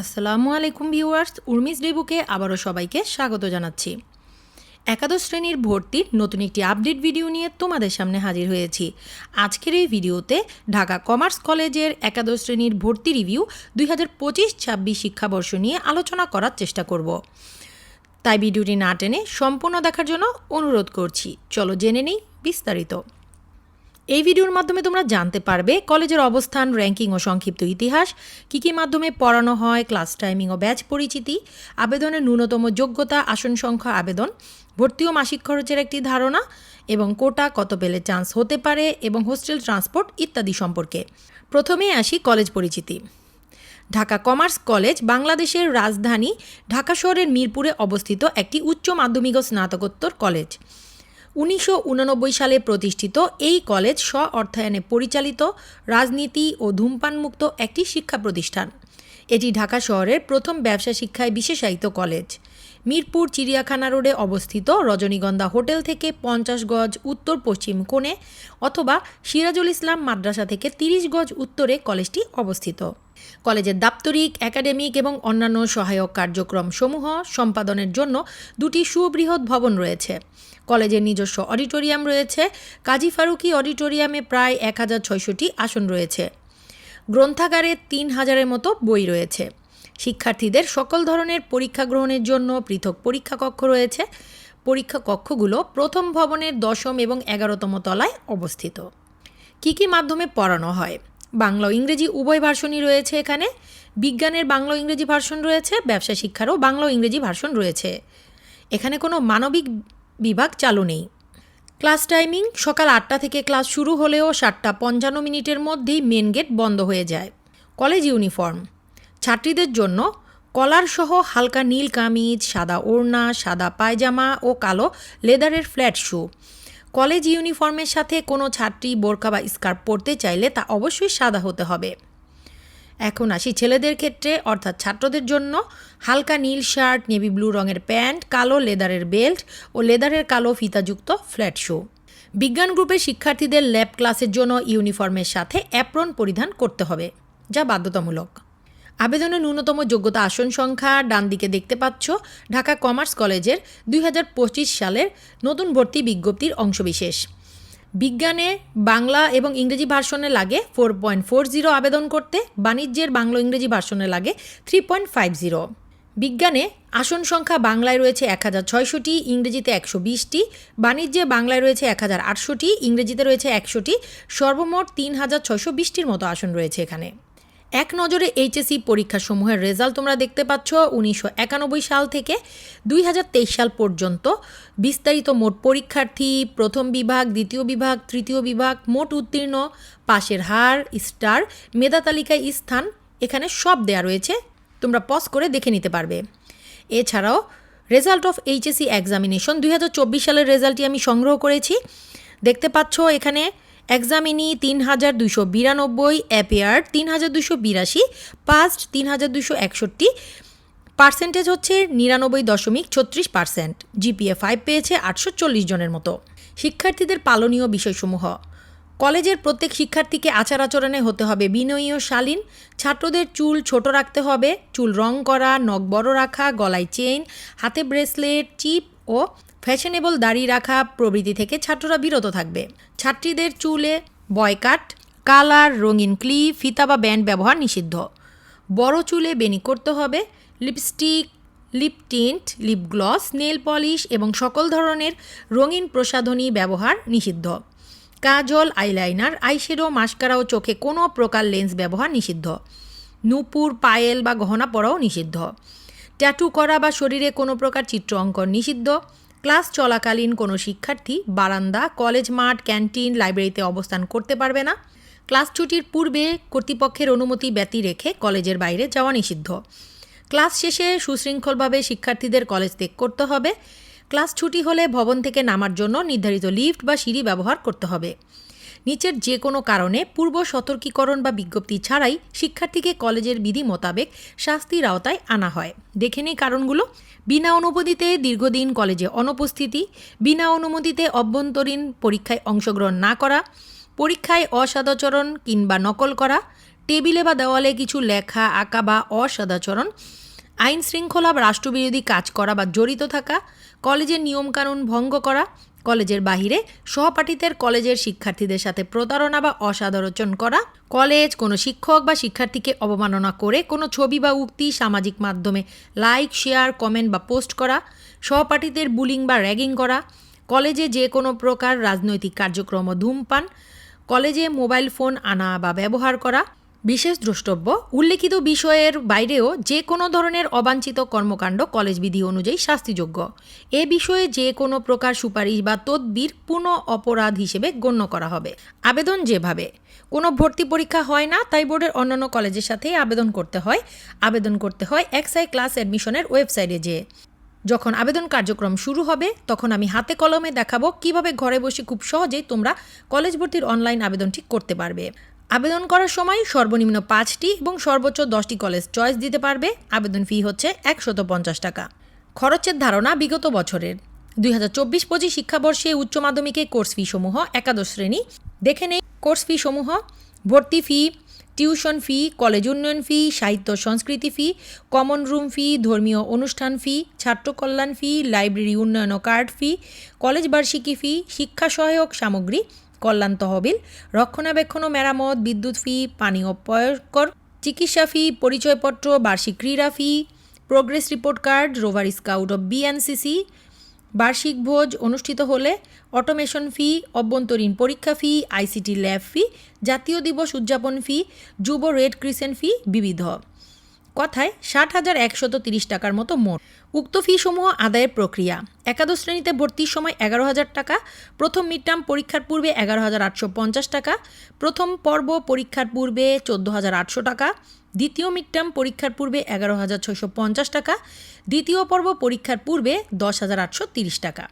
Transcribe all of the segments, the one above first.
আসসালামু আলাইকুম ভিউয়ার্স উর্মিস ডেবুকে আবারও সবাইকে স্বাগত জানাচ্ছি। একাদশ শ্রেণির ভর্তির নতুন একটি আপডেট ভিডিও নিয়ে তোমাদের সামনে হাজির হয়েছি। আজকের এই ভিডিওতে ঢাকা কমার্স কলেজের একাদশ শ্রেণির ভর্তি রিভিউ দুই হাজার পঁচিশ ছাব্বিশ শিক্ষাবর্ষ নিয়ে আলোচনা করার চেষ্টা করব। তাই ভিডিওটি না টেনে সম্পূর্ণ দেখার জন্য অনুরোধ করছি। চলো জেনে নিই বিস্তারিত। এই ভিডিওর মাধ্যমে তোমরা জানতে পারবে কলেজের অবস্থান র্যাঙ্কিং ও সংক্ষিপ্ত ইতিহাস, কী কী মাধ্যমে পড়ানো হয় ক্লাস টাইমিং ও ব্যাচ পরিচিতি, আবেদনের ন্যূনতম যোগ্যতা, আসন সংখ্যা, আবেদন, ভর্তি ও মাসিক খরচের একটি ধারণা এবং কোটা, কত পেলে চান্স হতে পারে এবং হোস্টেল ট্রান্সপোর্ট ইত্যাদি সম্পর্কে। প্রথমেই আসি কলেজ পরিচিতি। ঢাকা কমার্স কলেজ, বাংলাদেশের রাজধানী, ঢাকা শহরের মিরপুরে অবস্থিত একটি উচ্চ মাধ্যমিক ও স্নাতকোত্তর কলেজ। উনিশশো উননব্বই সালে প্রতিষ্ঠিত এই কলেজ স্ব অর্থায়নে পরিচালিত রাজনীতি ও ধূমপানমুক্ত একটি শিক্ষা প্রতিষ্ঠান। এটি ঢাকা শহরের প্রথম ব্যবসা শিক্ষায় বিশেষায়িত কলেজ। মিরপুর চিড়িয়াখানা রোডে অবস্থিত রজনীগন্ধা হোটেল থেকে পঞ্চাশ গজ উত্তর পশ্চিম কোণে অথবা সিরাজুল ইসলাম মাদ্রাসা থেকে তিরিশ গজ উত্তরে কলেজটি অবস্থিত। কলেজের দাপ্তরিক, একাডেমিক এবং অন্যান্য সহায়ক কার্যক্রম সমূহ সম্পাদনের জন্য দুটি সুবৃহৎ ভবন রয়েছে। কলেজের নিজস্ব অডিটোরিয়াম রয়েছে। কাজী ফারুকি অডিটোরিয়ামে প্রায় এক হাজার আসন রয়েছে। গ্রন্থাগারে তিন হাজারের মতো বই রয়েছে। শিক্ষার্থীদের সকল ধরনের পরীক্ষা গ্রহণের জন্য পৃথক পরীক্ষা কক্ষ রয়েছে। পরীক্ষা কক্ষগুলো প্রথম ভবনের দশম এবং এগারোতম তলায় অবস্থিত। কী কী মাধ্যমে পড়ানো হয়? বাংলা ইংরেজি উভয় ভার্সনই রয়েছে এখানে। বিজ্ঞানের বাংলা ইংরেজি ভার্সন রয়েছে, ব্যবসা শিক্ষারও বাংলা ইংরেজি ভার্সন রয়েছে। এখানে কোনো মানবিক বিভাগ চালু নেই। ক্লাস টাইমিং সকাল আটটা থেকে ক্লাস শুরু হলেও সাতটা পঞ্চান্ন মিনিটের মধ্যেই মেন গেট বন্ধ হয়ে যায়। College uniform. ছাত্রীদের জন্য কলার সহ হালকা নীল কামিজ, সাদা ওড়না, সাদা পায়জামা ও কালো লেদারের ফ্ল্যাট শু। কলেজ ইউনিফর্মের সাথে কোনো ছাত্রী বোরকা বা স্কার্ফ পরতে চাইলে তা অবশ্যই সাদা হতে হবে। এখন আসি ছেলেদের ক্ষেত্রে, অর্থাৎ ছাত্রদের জন্য। হালকা নীল শার্ট, নেভি ব্লু রঙের প্যান্ট, কালো লেদারের বেল্ট ও লেদারের কালো ফিতাযুক্ত ফ্ল্যাট শু। বিজ্ঞান গ্রুপের শিক্ষার্থীদের ল্যাব ক্লাসের জন্য ইউনিফর্মের সাথে অ্যাপ্রন পরিধান করতে হবে, যা বাধ্যতামূলক। আবেদনের ন্যূনতম যোগ্যতা আসন সংখ্যা ডান দিকে দেখতে পাচ্ছ। ঢাকা কমার্স কলেজের দুই হাজার পঁচিশ সালের নতুন ভর্তি বিজ্ঞপ্তির অংশবিশেষ। বিজ্ঞানে বাংলা এবং ইংরেজি ভার্সনে লাগে ফোর পয়েন্ট ফোর জিরো আবেদন করতে, বাণিজ্যের বাংলা ইংরেজি ভার্সনে লাগে থ্রি পয়েন্ট ফাইভ জিরো। বিজ্ঞানে আসন সংখ্যা বাংলায় রয়েছে এক হাজার ছয়শোটি, ইংরেজিতে একশো বিশটি, বাণিজ্যে বাংলায় রয়েছে এক হাজার আটশোটি, ইংরেজিতে রয়েছে একশোটি, সর্বমোট তিন হাজার ছয়শো বিশটির মতো আসন রয়েছে এখানে। এক নজরে এইচএসসি পরীক্ষাসমূহের রেজাল্ট তোমরা দেখতে পাচ্ছ উনিশশো একানব্বই সাল থেকে দুই হাজার তেইশ সাল পর্যন্ত। বিস্তারিত মোট পরীক্ষার্থী, প্রথম বিভাগ, দ্বিতীয় বিভাগ, তৃতীয় বিভাগ, মোট উত্তীর্ণ, পাশের হার, স্টার, মেধা তালিকায় স্থান, এখানে সব দেয়া রয়েছে, তোমরা পজ করে দেখে নিতে পারবে। এছাড়াও রেজাল্ট অফ এইচএসসি এক্সামিনেশন দুই হাজার চব্বিশ সালের রেজাল্টটি আমি সংগ্রহ করেছি। দেখতে পাচ্ছ এখানে এক্সামিনি তিন হাজার দুশো বিরানব্বই অ্যাপেয়ার তিন হাজার দুশো বিরাশি পাস্ট তিন হাজার দুশো একষট্টি পার্সেন্টেজ হচ্ছে নিরানব্বই দশমিক ছত্রিশ পার্সেন্ট জিপিএ ফাইভ পেয়েছে আটশো চল্লিশ জনের মতো। শিক্ষার্থীদের পালনীয় বিষয়সমূহ। কলেজের প্রত্যেক শিক্ষার্থীকে আচার আচরণে হতে হবে বিনয়ী ও শালীন। ছাত্রদের চুল ছোট রাখতে হবে, চুল রং করা, নখ বড় রাখা, গলায় চেইন, হাতে ব্রেসলেট, চিপ ও ফ্যাশনেবল দাড়ি রাখা প্রভৃতি থেকে ছাত্ররা বিরত থাকবে। ছাত্রীদের চুলে বয়কাট, কালার, রঙিন ক্লিপ ফিতা বা ব্যান্ড ব্যবহার নিষিদ্ধ। বড় চুলে বেনি করতে হবে, lipstick, lip tint, lip gloss, nail polish এবং সকল ধরনের রঙিন প্রসাধনী ব্যবহার নিষিদ্ধ। কাজল, আইলাইনার আইশ্যাডো মাস্কারা ও চোখে কোনো প্রকার লেন্স ব্যবহার নিষিদ্ধ। নুপুর, পায়েল বা গহনা পরাও নিষিদ্ধ। ট্যাটু করা বা শরীরে কোনো প্রকার চিত্র অঙ্কন নিষিদ্ধ। ক্লাস চলাকালীন কোনো শিক্ষার্থী বারান্দা, কলেজ মাঠ, ক্যান্টিন, লাইব্রেরিতে অবস্থান করতে পারবে না। ক্লাস ছুটির পূর্বে কর্তৃপক্ষের অনুমতি ব্যতি রেখে কলেজের বাইরে যাওয়া নিষিদ্ধ। ক্লাস শেষে সুশৃঙ্খলভাবে শিক্ষার্থীদের কলেজ ত্যাগ করতে হবে। ক্লাস ছুটি হলে ভবন থেকে নামার জন্য নির্ধারিত লিফট বা সিঁড়ি ব্যবহার করতে হবে। নিচের যে কোনো কারণে পূর্ব সতর্কীকরণ বা বিজ্ঞপ্তি ছাড়াই শিক্ষার্থীকে কলেজের বিধি মোতাবেক শাস্তির আওতায় আনা হয়। দেখে নিই কারণগুলো? বিনা অনুমতিতে দীর্ঘদিন কলেজে অনুপস্থিতি, বিনা অনুমতিতে অভ্যন্তরীণ পরীক্ষায় অংশগ্রহণ না করা, পরীক্ষায় অসদাচরণ কিংবা নকল করা, টেবিলে বা দেওয়ালে কিছু লেখা, আঁকা বা অসদাচরণ আইন শৃঙ্খলা বা রাষ্ট্রবিরোধী কাজ করা বা জড়িত থাকা, কলেজের নিয়মকানুন ভঙ্গ করা কলেজের বাহিরে সহপাঠীদের কলেজের শিক্ষার্থীদের সাথে প্রতারণা বা অসাদরচন করা, কলেজ কোনো শিক্ষক বা শিক্ষার্থীকে অবমাননা করে কোনো ছবি বা উক্তি সামাজিক মাধ্যমে লাইক, শেয়ার, কমেন্ট বা পোস্ট করা, সহপাঠীদের বুলিং বা র্যাগিং করা, কলেজে যে কোনো প্রকার রাজনৈতিক কার্যক্রম ধূমপান, কলেজে মোবাইল ফোন আনা বা ব্যবহার করা বিশেষ দ্রষ্টব্য, উল্লেখিত বিষয়ের বাইরেও যে কোনো ধরনের অবাঞ্ছিত কর্মকাণ্ড কলেজ বিধি অনুযায়ী শাস্তিযোগ্য। এ বিষয়ে যে কোনো প্রকার সুপারিশ বা তদবির পুনঃ অপরাধ হিসেবে গণ্য করা হবে। আবেদন যেভাবে। কোনো ভর্তি পরীক্ষা হয় না, তাই বোর্ডের অন্যান্য কলেজের সাথেই আবেদন করতে হয়। আবেদন করতে হয় এক্সআই ক্লাস অ্যাডমিশনের ওয়েবসাইটে যেয়ে। যখন আবেদন কার্যক্রম শুরু হবে, তখন আমি হাতে কলমে দেখাবো কীভাবে ঘরে বসে খুব সহজেই তোমরা কলেজ ভর্তির অনলাইন আবেদনটি করতে পারবে। আবেদন করার সময় সর্বনিম্ন পাঁচটি এবং সর্বোচ্চ দশটি কলেজ চয়েস দিতে পারবে। আবেদন ফি হচ্ছে একশত পঞ্চাশ টাকা। খরচের ধারণা বিগত বছরের। দুই হাজার চব্বিশ পঁচিশ শিক্ষাবর্ষে উচ্চ মাধ্যমিকে কোর্স ফি সমূহ একাদশ শ্রেণি। দেখে নেই কোর্স ফি সমূহ ভর্তি ফি, টিউশন ফি, কলেজ উন্নয়ন ফি, সাহিত্য সংস্কৃতি ফি, কমন রুম ফি, ধর্মীয় অনুষ্ঠান ফি, ছাত্র কল্যাণ ফি, লাইব্রেরি উন্নয়ন কার্ড ফি, কলেজ বার্ষিকী ফি, শিক্ষা সহায়ক সামগ্রী কল্যাণ তহবিল, রক্ষণাবেক্ষণ ও মেরামত, বিদ্যুৎ ফি, পানীয় পয়কর চিকিৎসা ফি, পরিচয়পত্র, বার্ষিক ক্রীড়া fee progress report card rover scout of BNCC বার্ষিক ভোজ অনুষ্ঠিত হলে অটোমেশন ফি অভ্যন্তরীণ পরীক্ষা ফি আইসিটি ল্যাব ফি জাতীয় দিবস উদযাপন ফি যুব রেড ক্রিসেন্ট ফি বিবিধ। কথায় ষাট হাজার একশত তিরিশ টাকার মতো মোট। উক্ত ফি সমূহ আদায়ের প্রক্রিয়া। একাদশ শ্রেণীতে ভর্তির সময় এগারো হাজার টাকা, প্রথম মিড টার্ম পরীক্ষার পূর্বে এগারো হাজার আটশো পঞ্চাশ টাকা, প্রথম পর্ব পরীক্ষার পূর্বে চোদ্দ হাজার আটশো টাকা, দ্বিতীয় মিড টার্ম পরীক্ষার পূর্বে এগারো হাজার ছয়শো পঞ্চাশ টাকা, দ্বিতীয় পর্ব পরীক্ষার পূর্বে দশ হাজার আটশো তিরিশ টাকা।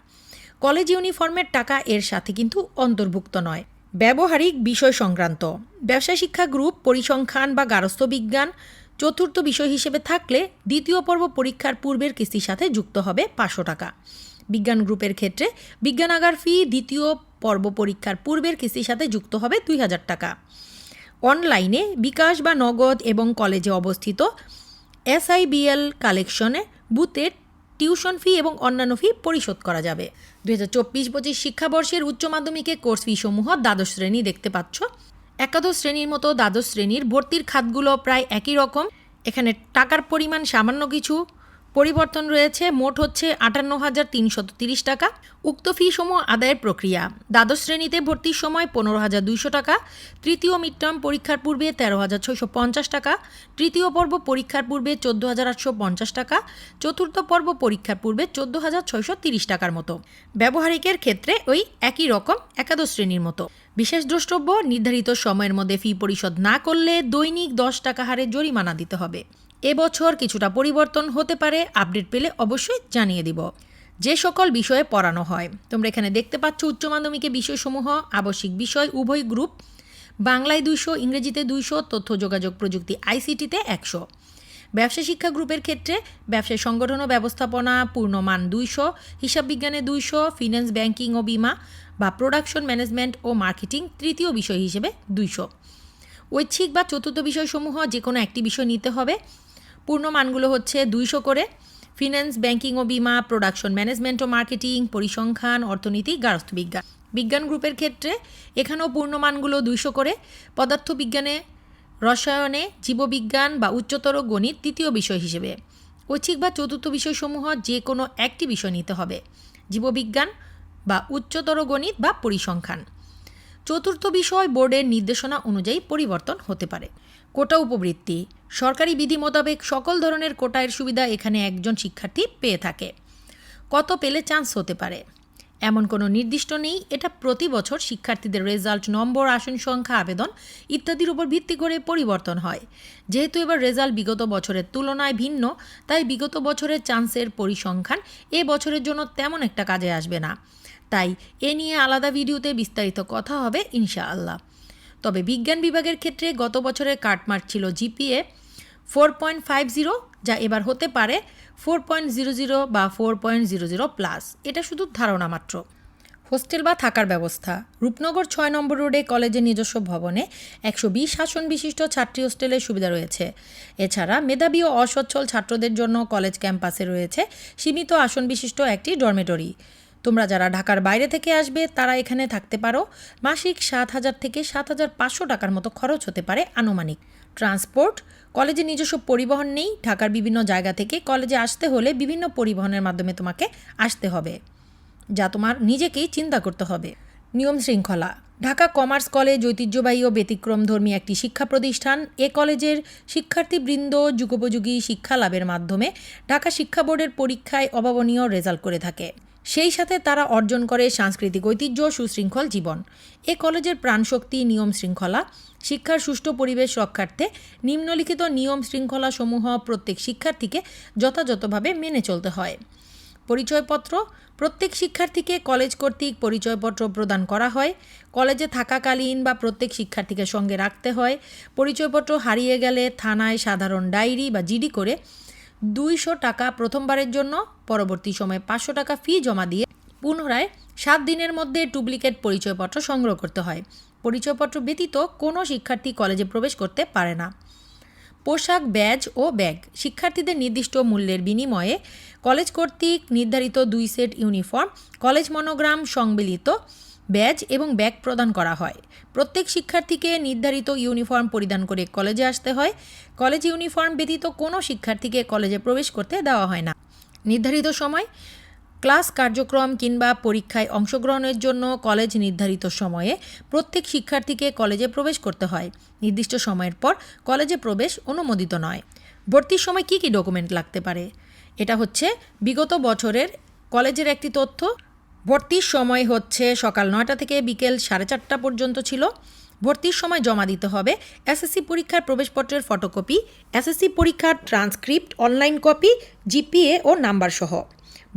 কলেজ ইউনিফর্মের টাকা এর সাথে কিন্তু অন্তর্ভুক্ত নয়। ব্যবহারিক বিষয় সংক্রান্ত। ব্যবসা শিক্ষা গ্রুপ, পরিসংখ্যান বা গারস্থ বিজ্ঞান চতুর্থ বিষয় হিসেবে থাকলে দ্বিতীয় পর্ব পরীক্ষার পূর্বের কিস্তির সাথে যুক্ত হবে পাঁচশো টাকা। বিজ্ঞান গ্রুপের ক্ষেত্রে বিজ্ঞানাগার ফি দ্বিতীয় পর্ব পরীক্ষার পূর্বের কিস্তির সাথে যুক্ত হবে দুই হাজার টাকা। অনলাইনে বিকাশ বা নগদ এবং কলেজে অবস্থিত এসআইবিএল কালেকশনে বুথের টিউশন ফি এবং অন্যান্য ফি পরিশোধ করা যাবে। দু হাজার চব্বিশ পঁচিশ শিক্ষাবর্ষের উচ্চ মাধ্যমিকে কোর্স ফি সমূহ দ্বাদশ শ্রেণি দেখতে পাচ্ছ। একাদশ শ্রেণির মতো দ্বাদশ শ্রেণির ভর্তির খাতগুলো প্রায় একই রকম। এখানে টাকার পরিমাণ সামান্য কিছু। পরিবর্তন রয়েছে, মোট হচ্ছে আটান্ন হাজার তিনশত তিরিশ টাকা। উক্ত ফি সমূহ আদায়ের প্রক্রিয়া। দ্বাদশ শ্রেণীতে ভর্তির সময় পনেরো হাজার দুইশো টাকা, তৃতীয় মিড টার্ম পরীক্ষার পূর্বে তেরো হাজার ছয়শো পঞ্চাশ টাকা, তৃতীয় পর্ব পরীক্ষার পূর্বে চোদ্দ হাজার আটশো পঞ্চাশ টাকা, চতুর্থ পর্ব পরীক্ষার পূর্বে চোদ্দ হাজার ছয়শো তিরিশ টাকার মতো। ব্যবহারিকের ক্ষেত্রে ওই একই রকম একাদশ শ্রেণির মতো। বিশেষ দ্রষ্টব্য, নির্ধারিত সময়ের মধ্যে ফি পরিশোধ না করলে দৈনিক দশ টাকা হারে জরিমানা দিতে হবে। এবছর কিছুটা পরিবর্তন হতে পারে, আপডেট পেলে অবশ্যই জানিয়ে দিব। যে সকল বিষয়ে পড়ানো হয়। তোমরা এখানে দেখতে পাচ্ছ উচ্চ মাধ্যমিকে বিষয়সমূহ, আবশ্যিক বিষয়, উভয় গ্রুপ। বাংলায় দুইশো, ইংরেজিতে দুইশো, তথ্য, যোগাযোগ প্রযুক্তি আইসিটিতে একশো। ব্যবসা শিক্ষা গ্রুপের ক্ষেত্রে ব্যবসায় সংগঠন ও ব্যবস্থাপনা পূর্ণমান দুইশো, হিসাব বিজ্ঞানে দুইশো, ফিন্যান্স, ব্যাংকিং ও বিমা বা প্রোডাকশন ম্যানেজমেন্ট ও মার্কেটিং তৃতীয় বিষয় হিসেবে দুইশো। ঐচ্ছিক বা চতুর্থ বিষয়সমূহ যে কোনো একটি বিষয় নিতে হবে। পূর্ণ মানগুলো হচ্ছে দুইশো করে। ফিন্যান্স ব্যাংকিং ও বিমা প্রোডাকশন ম্যানেজমেন্ট ও মার্কেটিং পরিসংখ্যান, অর্থনীতি, গার্হস্থ্য বিজ্ঞান। বিজ্ঞান গ্রুপের ক্ষেত্রে এখানেও পূর্ণমানগুলো দুইশো করে। পদার্থবিজ্ঞানে, রসায়নে, জীববিজ্ঞান বা উচ্চতর গণিত তৃতীয় বিষয় হিসেবে। ঐচ্ছিক বা চতুর্থ বিষয়সমূহ যে কোনো একটি বিষয় নিতে হবে। জীববিজ্ঞান বা উচ্চতর গণিত বা পরিসংখ্যান। চতুর্থ বিষয় বোর্ডের নির্দেশনা অনুযায়ী পরিবর্তন হতে পারে। কোটা উপবৃত্তি। সরকারি বিধি মোতাবেক সকল ধরনের কোটায়ের সুবিধা এখানে একজন শিক্ষার্থী পেয়ে থাকে। কত পেলে চান্স হতে পারে? এমন কোনো নির্দিষ্ট নেই, এটা প্রতি বছর শিক্ষার্থীদের রেজাল্ট নম্বর, আসন সংখ্যা, আবেদন ইত্যাদির উপর ভিত্তি করে পরিবর্তন হয়। যেহেতু এবার রেজাল্ট বিগত বছরের তুলনায় ভিন্ন, তাই বিগত বছরের চান্সের পরিসংখ্যান এ বছরের জন্য তেমন একটা কাজে আসবে না। তাই এ নিয়ে আলাদা ভিডিওতে বিস্তারিত কথা হবে ইনশাআল্লাহ। তবে বিজ্ঞান বিভাগের ক্ষেত্রে গত বছরের কাটমার্ক ছিল GPA four point five zero, যা এবার হতে পারে ফোর পয়েন্ট জিরো জিরো বা four point zero zero plus. এটা শুধু ধারণা মাত্র। হোস্টেল বা থাকার ব্যবস্থা। রূপনগর ছয় নম্বর রোডে কলেজের নিজস্ব ভবনে একশো বিশ আসন বিশিষ্ট ছাত্রী হোস্টেলের সুবিধা রয়েছে। এছাড়া মেধাবী ও অসচ্ছল ছাত্রদের জন্য কলেজ ক্যাম্পাসে রয়েছে সীমিত আসন বিশিষ্ট একটি ডরমেটরি। তোমরা যারা ঢাকার বাইরে থেকে আসবে, তারা এখানে থাকতে পারো। মাসিক সাত হাজার থেকে সাত হাজার পাঁচশো টাকার মতো খরচ হতে পারে আনুমানিক। ট্রান্সপোর্ট, কলেজে নিজস্ব পরিবহন নেই। ঢাকার বিভিন্ন জায়গা থেকে কলেজে আসতে হলে বিভিন্ন পরিবহনের মাধ্যমে তোমাকে আসতে হবে, যা তোমার নিজেকেই চিন্তা করতে হবে। নিয়ম শৃঙ্খলা, ঢাকা কমার্স কলেজ ঐতিহ্যবাহী ও ব্যতিক্রমধর্মী একটি শিক্ষা প্রতিষ্ঠান। এ কলেজের শিক্ষার্থীবৃন্দ যুগোপযোগী শিক্ষা লাভের মাধ্যমে ঢাকা শিক্ষা বোর্ডের পরীক্ষায় অভাবনীয় রেজাল্ট করে থাকে। সেই সাথে তারা অর্জন করে সাংস্কৃতিক ঐতিহ্য, সুশৃঙ্খল জীবন। এ কলেজের প্রাণশক্তি, নিয়ম শৃঙ্খলা, শিক্ষার সুষ্ঠু পরিবেশ রক্ষার্থে নিম্নলিখিত নিয়ম শৃঙ্খলা সমূহ প্রত্যেক শিক্ষার্থীকে যথাযথভাবে মেনে চলতে হয়। পরিচয়পত্র, প্রত্যেক শিক্ষার্থীকে কলেজ কর্তৃক পরিচয়পত্র প্রদান করা হয়। কলেজে থাকাকালীন বা প্রত্যেক শিক্ষার্থীকে সঙ্গে রাখতে হয়। পরিচয়পত্র হারিয়ে গেলে থানায় সাধারণ ডায়েরি বা জিডি করে দুইশো টাকা প্রথমবারের জন্য, পরবর্তী সময়ে পাঁচশো টাকা ফি জমা দিয়ে পুনরায় সাত দিনের মধ্যে ডুপ্লিকেট পরিচয়পত্র সংগ্রহ করতে হয়। পরিচয়পত্র ব্যতীত কোনো শিক্ষার্থী কলেজে প্রবেশ করতে পারে না। পোশাক, ব্যাজ ও ব্যাগ। শিক্ষার্থীদের নির্দিষ্ট মূল্যের বিনিময়ে কলেজ কর্তৃক নির্ধারিত দুই সেট ইউনিফর্ম, কলেজ মনোগ্রাম, সংবলিত ব্যাজ এবং ব্যাগ প্রদান করা হয়। প্রত্যেক শিক্ষার্থীকে নির্ধারিত ইউনিফর্ম পরিধান করে কলেজে আসতে হয়। কলেজ ইউনিফর্ম ব্যতীত কোনো শিক্ষার্থীকে কলেজে প্রবেশ করতে দেওয়া হয় না। নির্ধারিত সময়, ক্লাস কার্যক্রম কিংবা পরীক্ষায় অংশগ্রহণের জন্য কলেজ নির্ধারিত সময়ে প্রত্যেক শিক্ষার্থীকে কলেজে প্রবেশ করতে হয়। নির্দিষ্ট সময়ের পর কলেজে প্রবেশ অনুমোদিত নয়। ভর্তির সময় কী কী ডকুমেন্ট লাগতে পারে? এটা হচ্ছে বিগত বছরের কলেজের একটি তথ্য। ভর্তির সময় হচ্ছে সকাল নয়টা থেকে বিকেল সাড়ে চারটা পর্যন্ত ছিল। ভর্তির সময় জমা দিতে হবে। এসএসসি পরীক্ষার প্রবেশপত্রের ফটোকপি, এসএসসি পরীক্ষার ট্রান্সক্রিপ্ট, অনলাইন কপি, জিপিএ ও নাম্বার সহ।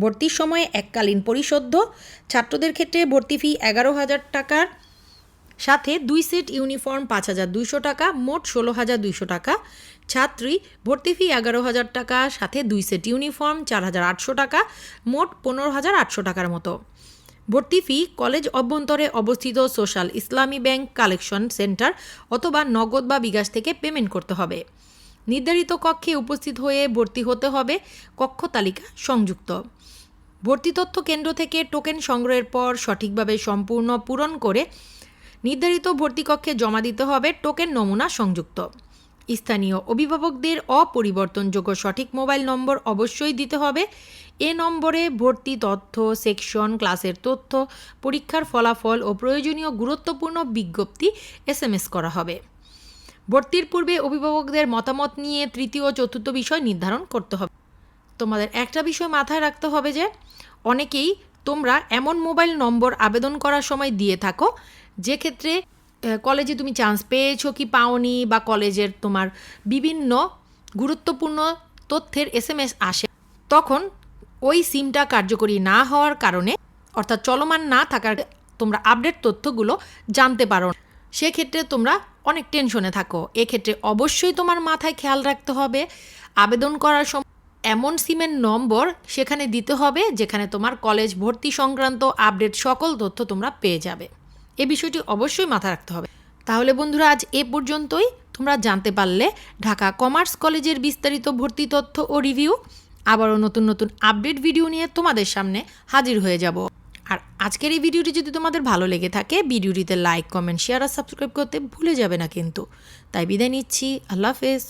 ভর্তির সময়ে এককালীন পরিশোধ্য ছাত্রদের ক্ষেত্রে ভর্তি ফি এগারো হাজার টাকার। সাথে দুই সেট ইউনিফর্ম পাঁচ হাজার দুইশো টাকা, মোট ষোলো হাজার দুইশো টাকা। ছাত্রী, ভর্তি ফি এগারো হাজার টাকা, সাথে দুই সেট ইউনিফর্ম চার হাজার আটশো টাকা, মোট পনেরো হাজার আটশো টাকার মতো। ভর্তি ফি কলেজ অভ্যন্তরে অবস্থিত সোশ্যাল ইসলামী ব্যাংক কালেকশন সেন্টার অথবা নগদ বা বিকাশ থেকে পেমেন্ট করতে হবে। নির্ধারিত কক্ষে উপস্থিত হয়ে ভর্তি হতে হবে। কক্ষ তালিকা সংযুক্ত। ভর্তি তথ্য কেন্দ্র থেকে টোকেন সংগ্রহের পর সঠিকভাবে সম্পূর্ণ পূরণ করে নির্ধারিত ভর্তি কক্ষে জমা দিতে হবে। টোকেন নমুনা সংযুক্ত। স্থানীয় অভিভাবকদের অপরিবর্তনযোগ্য সঠিক মোবাইল নম্বর অবশ্যই দিতে হবে। এ নম্বরে ভর্তি তথ্য, সেকশন, ক্লাসের তথ্য, পরীক্ষার ফলাফল ও প্রয়োজনীয় গুরুত্বপূর্ণ বিজ্ঞপ্তি এসএমএস করা হবে। ভর্তির পূর্বে অভিভাবকদের মতামত নিয়ে তৃতীয় ও চতুর্থ বিষয় নির্ধারণ করতে হবে। তোমাদের একটা বিষয় মাথায় রাখতে হবে যে, অনেকেই তোমরা এমন মোবাইল নম্বর আবেদন করার সময় দিয়ে থাকো, যে ক্ষেত্রে কলেজে তুমি চান্স পেয়েছ কি পাওনি বা কলেজের তোমার বিভিন্ন গুরুত্বপূর্ণ তথ্যের এসএমএস আসে, তখন ওই সিমটা কার্যকরী না হওয়ার কারণে, অর্থাৎ চলমান না থাকার তোমরা আপডেট তথ্যগুলো জানতে পারো। সেক্ষেত্রে তোমরা অনেক টেনশনে থাকো। এক্ষেত্রে অবশ্যই তোমার মাথায় খেয়াল রাখতে হবে। আবেদন করার সময় এমন সিমের নম্বর সেখানে দিতে হবে, যেখানে তোমার কলেজ ভর্তি সংক্রান্ত আপডেট সকল তথ্য তোমরা পেয়ে যাবে। এ বিষয়টি অবশ্যই মাথায় রাখতে হবে। তাহলে বন্ধুরা, আজ এ পর্যন্তই। তোমরা জানতে পারলে ঢাকা কমার্স কলেজের বিস্তারিত ভর্তি তথ্য ও রিভিউ। আবারও নতুন নতুন আপডেট ভিডিও নিয়ে তোমাদের সামনে হাজির হয়ে যাব। আর আজকের এই ভিডিওটি যদি তোমাদের ভালো লেগে থাকে, ভিডিওটিতে লাইক কমেন্ট শেয়ার আর সাবস্ক্রাইব করতে ভুলে যাবে না কিন্তু। তাই বিদায় নিচ্ছি, আল্লাহ হাফেজ।